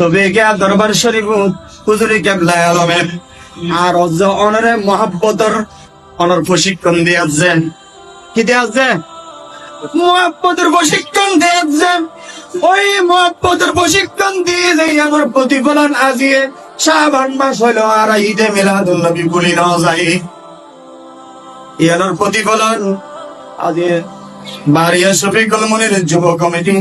সবেকে দরবার শরীফ হুজুরি কেবলায় আলমে। আর অজ অনরে মহাব্বতর, অনর প্রশিক্ষণ কি মহাব্বতের প্রশিক্ষণ ওই মহাব্বতের প্রশিক্ষণ দিয়ে যাই আমার প্রতিফলন আজিয়ে শাবান মাস হলো আর ঈদে বলি যাই। ইয়ানোর প্রতিফলন আজিয়ে বাড়িয়া যুব কমিটি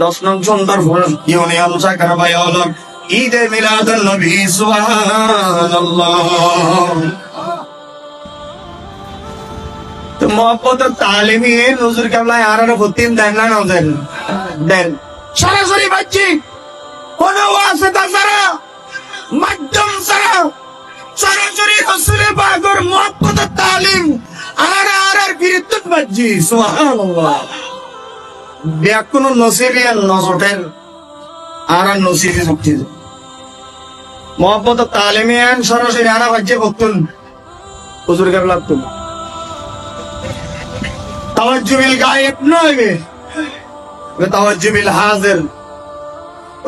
দশ নং সুন্দর ইউনিয়ন শাখার হলম ঈদে মিলাদুল নবী তো মহব্বত তালিমি নজর কামলায় আর আর ভর্তিন দেন না দেন। দেন। সরাসরি বাচ্চি কোন আছে তাছাড়া মাধ্যম ছাড়া সরাসরি রসুলে পাগর মহব্বত তালিম আর আর বিরুদ্ধ বাচ্চি সুবহানাল্লাহ। ব্যাকুন নসিবি আর নজরের আর আর নসিবি মুক্তি মহব্বত তালিমি আন সরাসরি আনা বাচ্চে ভক্তুন। হুজুর কাবলা তুমি তাওয়াজ্জুবিল গায়েব নয় তাওয়াজ্জুবিল হাজির।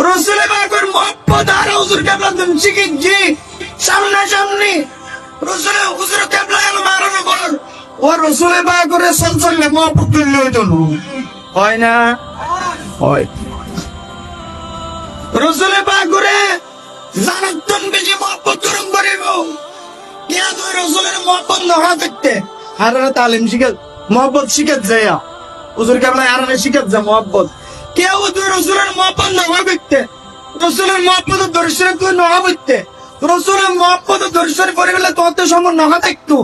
রসুল পাকের মোহাম্মদ আর হুজুর কেবলা তুমি শিখেছি সামনা সামনি রসুল, হুজুর কেবলা এল মারানো কর ও রসুল পাকের সলসলে মোহাম্মদ তুললে হইতো না। হয় না? হয়। রসুল পাকরে জানাতন বেশি মোহাম্মদ গরম করিব। ইয়া তুই রসুলের মোহাম্মদ নহা দেখতে? আর তালিম শিখে মোহাম্মদ শিখে যায়। হুজুর কেবলা আর যায় মোহাম্মদ কেউ তুই রসুলের মোহাম্মদ নহা দেখতে। রসুলের মোহাম্মদ দর্শনে তুই নহা দেখতে রসুলের মোহাম্মদ দর্শন করে গেলে নহা দেখতো।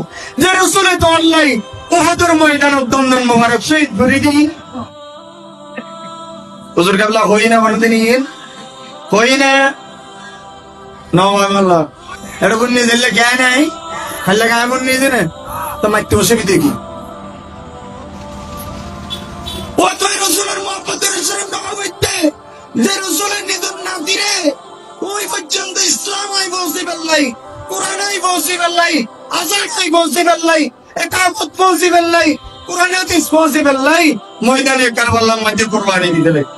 যে রসুলে তো অনলাই ওহাদুর ময়দান দন্দন মোবারক শহীদ ভরে দিই হুজুর কেবলা হই না মানে নিন হই না? এরকম নিয়ে দিলে জ্ঞান নাই? খাইলে গায়ে মন নিয়ে দিনে তো মাইতে বসে দেখি ও না ময়দানে কারবাল্লার মধ্যে কুরবানি দিতে লাগে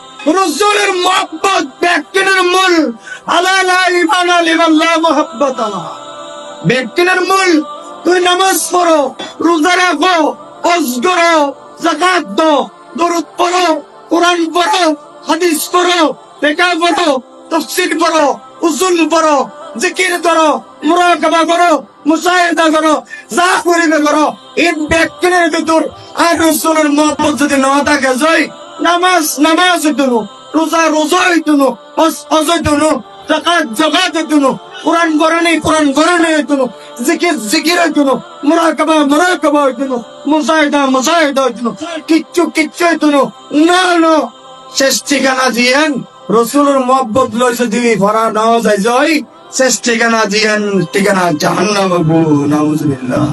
রসুলের মোহাম্মত ব্যাকিনের মূল। আলা লা ইমানা লিল্লাহ মোহাম্মত আল্লাহ। ব্যক্তিনের মূল তুই নামাজ পড়ো, রোজা রাখো, হজ করো জাকাত দাও, দরুদ পড়ো, কোরআন পড়ো, হাদিস পড়ো লেখা পড়ো তফসিল পড়ো উসুল পড়ো, জিকির করো, মুরাকাবা করো মুসাহিদা করো, যা করিবে করো। এই ব্যক্তিনের ভিতর আর রসুলের মহব্বত যদি না থাকে, জয়। নামাজ নামাজ হইতুনো রোজা রোজা হইতুনো হজ হজ হইতুনো জাকাত জাকাত হইতুনো কোরআন কোরআনে কোরআন কোরআনে হইতুনো জিকির জিকির হইতুনো মুরাকাবা মুরাকাবা হইতুনো মুসাহিদা মুসাহিদা হইতুনো কিচ্ছু কিচ্ছু হইতুনো না না। শেষ ঠিকানা দিয়েন, রসুলের মহব্বত লই যদি ভরা নাও যাই জয়। শেষ ঠিকানা দিয়েন, ঠিকানা জাহান্নাম নাউজুবিল্লাহ।